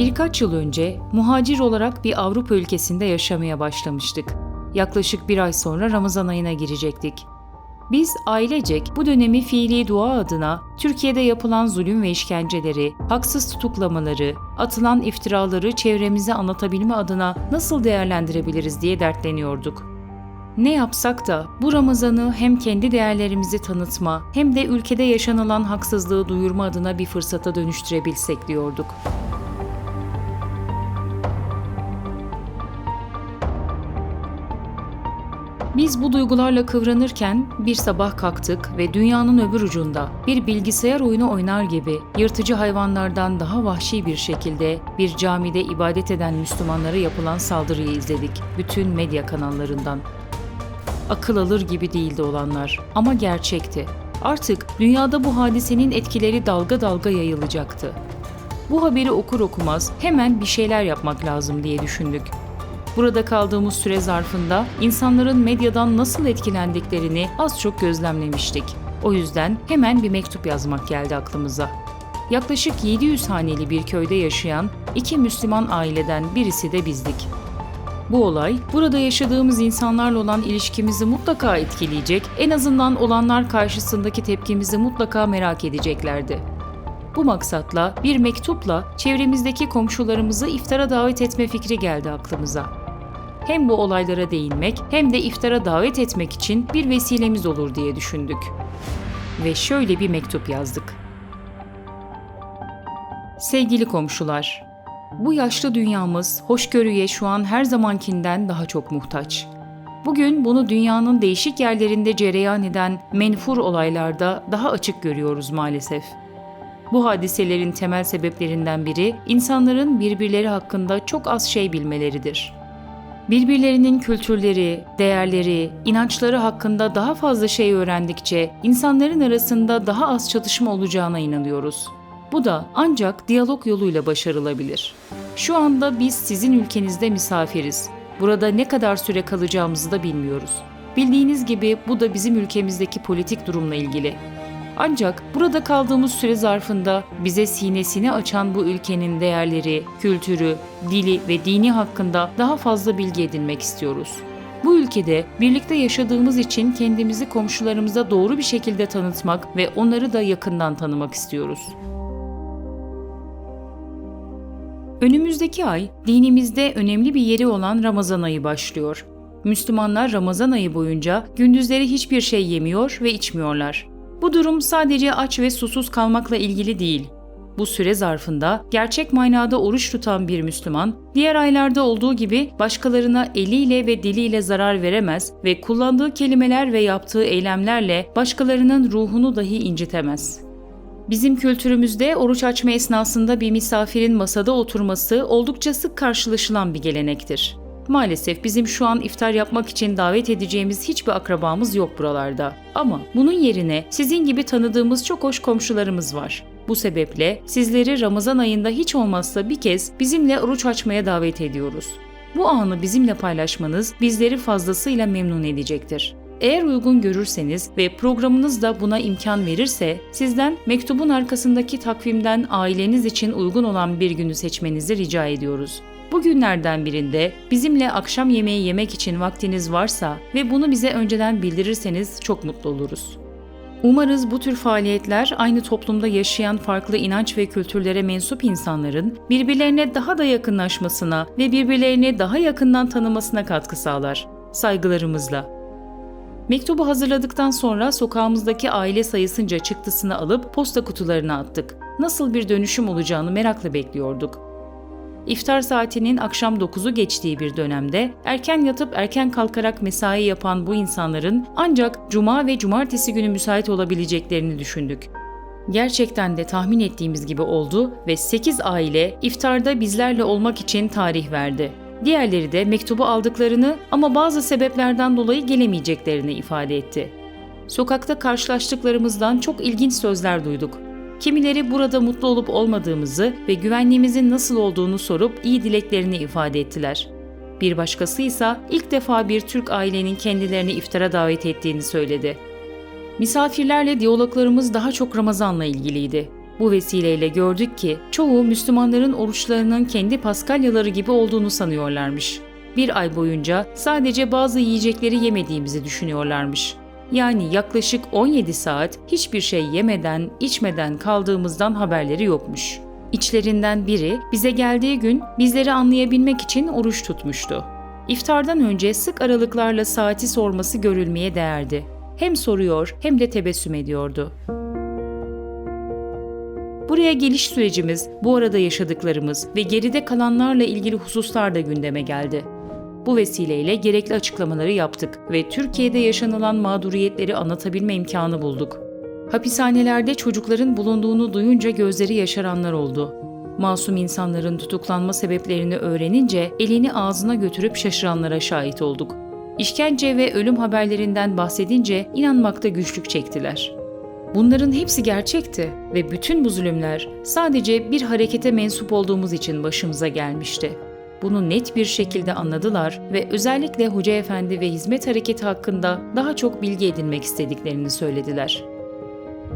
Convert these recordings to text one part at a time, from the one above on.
Birkaç yıl önce muhacir olarak bir Avrupa ülkesinde yaşamaya başlamıştık. Yaklaşık bir ay sonra Ramazan ayına girecektik. Biz ailecek bu dönemi fiili dua adına Türkiye'de yapılan zulüm ve işkenceleri, haksız tutuklamaları, atılan iftiraları çevremize anlatabilme adına nasıl değerlendirebiliriz diye dertleniyorduk. Ne yapsak da bu Ramazan'ı hem kendi değerlerimizi tanıtma hem de ülkede yaşanılan haksızlığı duyurma adına bir fırsata dönüştürebilsek diyorduk. Biz bu duygularla kıvranırken bir sabah kalktık ve dünyanın öbür ucunda bir bilgisayar oyunu oynar gibi yırtıcı hayvanlardan daha vahşi bir şekilde bir camide ibadet eden Müslümanlara yapılan saldırıyı izledik bütün medya kanallarından. Akıl alır gibi değildi olanlar ama gerçekti. Artık dünyada bu hadisenin etkileri dalga dalga yayılacaktı. Bu haberi okur okumaz hemen bir şeyler yapmak lazım diye düşündük. Burada kaldığımız süre zarfında insanların medyadan nasıl etkilendiklerini az çok gözlemlemiştik. O yüzden hemen bir mektup yazmak geldi aklımıza. Yaklaşık 700 haneli bir köyde yaşayan iki Müslüman aileden birisi de bizdik. Bu olay, burada yaşadığımız insanlarla olan ilişkimizi mutlaka etkileyecek, en azından olanlar karşısındaki tepkimizi mutlaka merak edeceklerdi. Bu maksatla bir mektupla çevremizdeki komşularımızı iftara davet etme fikri geldi aklımıza. Hem bu olaylara değinmek hem de iftara davet etmek için bir vesilemiz olur diye düşündük. Ve şöyle bir mektup yazdık. Sevgili komşular, bu yaşlı dünyamız hoşgörüye şu an her zamankinden daha çok muhtaç. Bugün bunu dünyanın değişik yerlerinde cereyan eden menfur olaylarda daha açık görüyoruz maalesef. Bu hadiselerin temel sebeplerinden biri insanların birbirleri hakkında çok az şey bilmeleridir. Birbirlerinin kültürleri, değerleri, inançları hakkında daha fazla şey öğrendikçe insanların arasında daha az çatışma olacağına inanıyoruz. Bu da ancak diyalog yoluyla başarılabilir. Şu anda biz sizin ülkenizde misafiriz. Burada ne kadar süre kalacağımızı da bilmiyoruz. Bildiğiniz gibi bu da bizim ülkemizdeki politik durumla ilgili. Ancak burada kaldığımız süre zarfında bize sinesini açan bu ülkenin değerleri, kültürü, dili ve dini hakkında daha fazla bilgi edinmek istiyoruz. Bu ülkede birlikte yaşadığımız için kendimizi komşularımıza doğru bir şekilde tanıtmak ve onları da yakından tanımak istiyoruz. Önümüzdeki ay dinimizde önemli bir yeri olan Ramazan ayı başlıyor. Müslümanlar Ramazan ayı boyunca gündüzleri hiçbir şey yemiyor ve içmiyorlar. Bu durum sadece aç ve susuz kalmakla ilgili değil. Bu süre zarfında gerçek manada oruç tutan bir Müslüman, diğer aylarda olduğu gibi başkalarına eliyle ve diliyle zarar veremez ve kullandığı kelimeler ve yaptığı eylemlerle başkalarının ruhunu dahi incitemez. Bizim kültürümüzde oruç açma esnasında bir misafirin masada oturması oldukça sık karşılaşılan bir gelenektir. Maalesef bizim şu an iftar yapmak için davet edeceğimiz hiçbir akrabamız yok buralarda. Ama bunun yerine sizin gibi tanıdığımız çok hoş komşularımız var. Bu sebeple sizleri Ramazan ayında hiç olmazsa bir kez bizimle oruç açmaya davet ediyoruz. Bu anı bizimle paylaşmanız bizleri fazlasıyla memnun edecektir. Eğer uygun görürseniz ve programınız da buna imkan verirse sizden mektubun arkasındaki takvimden aileniz için uygun olan bir günü seçmenizi rica ediyoruz. Bu günlerden birinde bizimle akşam yemeği yemek için vaktiniz varsa ve bunu bize önceden bildirirseniz çok mutlu oluruz. Umarız bu tür faaliyetler aynı toplumda yaşayan farklı inanç ve kültürlere mensup insanların birbirlerine daha da yakınlaşmasına ve birbirlerini daha yakından tanımasına katkı sağlar. Saygılarımızla. Mektubu hazırladıktan sonra sokağımızdaki aile sayısınca çıktısını alıp posta kutularına attık. Nasıl bir dönüşüm olacağını merakla bekliyorduk. İftar saatinin akşam 9'u geçtiği bir dönemde erken yatıp erken kalkarak mesai yapan bu insanların ancak cuma ve cumartesi günü müsait olabileceklerini düşündük. Gerçekten de tahmin ettiğimiz gibi oldu ve 8 aile iftarda bizlerle olmak için tarih verdi. Diğerleri de mektubu aldıklarını ama bazı sebeplerden dolayı gelemeyeceklerini ifade etti. Sokakta karşılaştıklarımızdan çok ilginç sözler duyduk. Kimileri burada mutlu olup olmadığımızı ve güvenliğimizin nasıl olduğunu sorup iyi dileklerini ifade ettiler. Bir başkası ise ilk defa bir Türk ailenin kendilerini iftara davet ettiğini söyledi. Misafirlerle diyaloglarımız daha çok Ramazan'la ilgiliydi. Bu vesileyle gördük ki çoğu Müslümanların oruçlarının kendi paskalyaları gibi olduğunu sanıyorlarmış. Bir ay boyunca sadece bazı yiyecekleri yemediğimizi düşünüyorlarmış. Yani yaklaşık 17 saat hiçbir şey yemeden, içmeden kaldığımızdan haberleri yokmuş. İçlerinden biri bize geldiği gün bizleri anlayabilmek için oruç tutmuştu. İftardan önce sık aralıklarla saati sorması görülmeye değerdi. Hem soruyor hem de tebessüm ediyordu. Buraya geliş sürecimiz, bu arada yaşadıklarımız ve geride kalanlarla ilgili hususlar da gündeme geldi. Bu vesileyle gerekli açıklamaları yaptık ve Türkiye'de yaşanılan mağduriyetleri anlatabilme imkanı bulduk. Hapishanelerde çocukların bulunduğunu duyunca gözleri yaşaranlar oldu. Masum insanların tutuklanma sebeplerini öğrenince elini ağzına götürüp şaşıranlara şahit olduk. İşkence ve ölüm haberlerinden bahsedince inanmakta güçlük çektiler. Bunların hepsi gerçekti ve bütün bu zulümler sadece bir harekete mensup olduğumuz için başımıza gelmişti. Bunu net bir şekilde anladılar ve özellikle Hoca Efendi ve Hizmet Hareketi hakkında daha çok bilgi edinmek istediklerini söylediler.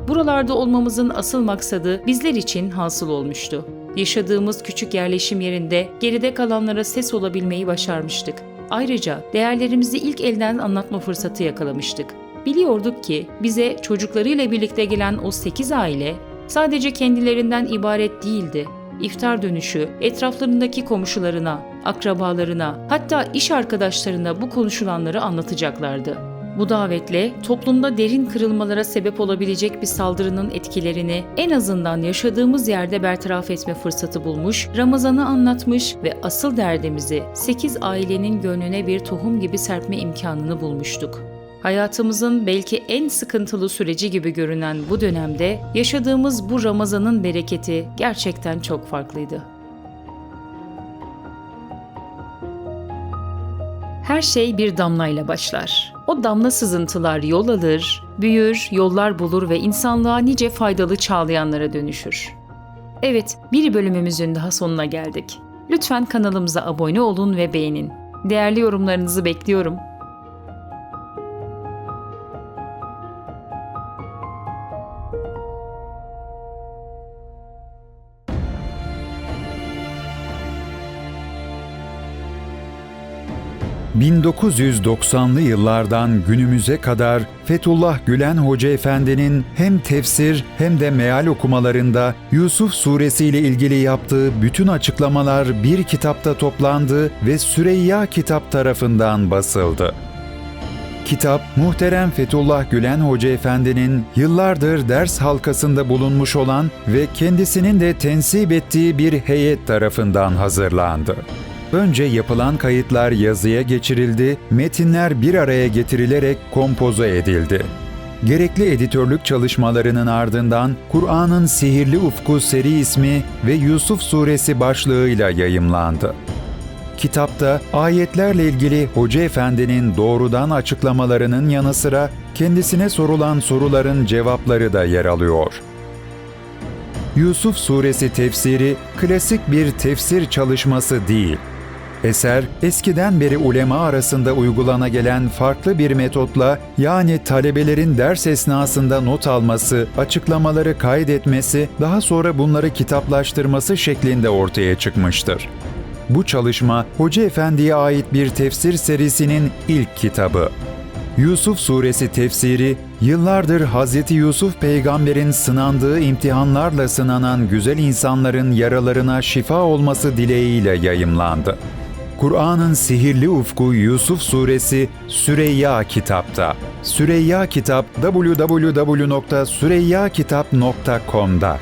Buralarda olmamızın asıl maksadı bizler için hasıl olmuştu. Yaşadığımız küçük yerleşim yerinde geride kalanlara ses olabilmeyi başarmıştık. Ayrıca değerlerimizi ilk elden anlatma fırsatı yakalamıştık. Biliyorduk ki bize çocuklarıyla birlikte gelen o 8 aile sadece kendilerinden ibaret değildi. İftar dönüşü etraflarındaki komşularına, akrabalarına, hatta iş arkadaşlarına bu konuşulanları anlatacaklardı. Bu davetle toplumda derin kırılmalara sebep olabilecek bir saldırının etkilerini en azından yaşadığımız yerde bertaraf etme fırsatı bulmuş, Ramazan'ı anlatmış ve asıl derdimizi 8 ailenin gönlüne bir tohum gibi serpme imkanını bulmuştuk. Hayatımızın belki en sıkıntılı süreci gibi görünen bu dönemde yaşadığımız bu Ramazan'ın bereketi gerçekten çok farklıydı. Her şey bir damlayla başlar. O damla sızıntılar yol alır, büyür, yollar bulur ve insanlığa nice faydalı çağlayanlara dönüşür. Evet, bir bölümümüzün daha sonuna geldik. Lütfen kanalımıza abone olun ve beğenin. Değerli yorumlarınızı bekliyorum. ...1990'lı yıllardan günümüze kadar Fethullah Gülen Hoca Efendi'nin hem tefsir hem de meal okumalarında Yusuf Suresi ile ilgili yaptığı bütün açıklamalar bir kitapta toplandı ve Süreyya Kitap tarafından basıldı. Kitap, muhterem Fethullah Gülen Hoca Efendi'nin yıllardır ders halkasında bulunmuş olan ve kendisinin de tensip ettiği bir heyet tarafından hazırlandı. Önce yapılan kayıtlar yazıya geçirildi, metinler bir araya getirilerek kompoze edildi. Gerekli editörlük çalışmalarının ardından Kur'an'ın Sihirli Ufku seri ismi ve Yusuf Suresi başlığıyla yayımlandı. Kitapta ayetlerle ilgili Hoca Efendi'nin doğrudan açıklamalarının yanı sıra kendisine sorulan soruların cevapları da yer alıyor. Yusuf Suresi tefsiri klasik bir tefsir çalışması değil. Eser, eskiden beri ulema arasında uygulana gelen farklı bir metotla yani talebelerin ders esnasında not alması, açıklamaları kaydetmesi, daha sonra bunları kitaplaştırması şeklinde ortaya çıkmıştır. Bu çalışma Hoca Efendi'ye ait bir tefsir serisinin ilk kitabı. Yusuf Suresi tefsiri, yıllardır Hz. Yusuf peygamberin sınandığı imtihanlarla sınanan güzel insanların yaralarına şifa olması dileğiyle yayımlandı. Kur'an'ın sihirli ufku Yusuf Suresi Süreyya Kitap'ta. Süreyya Kitap www.süreyyakitap.com'da.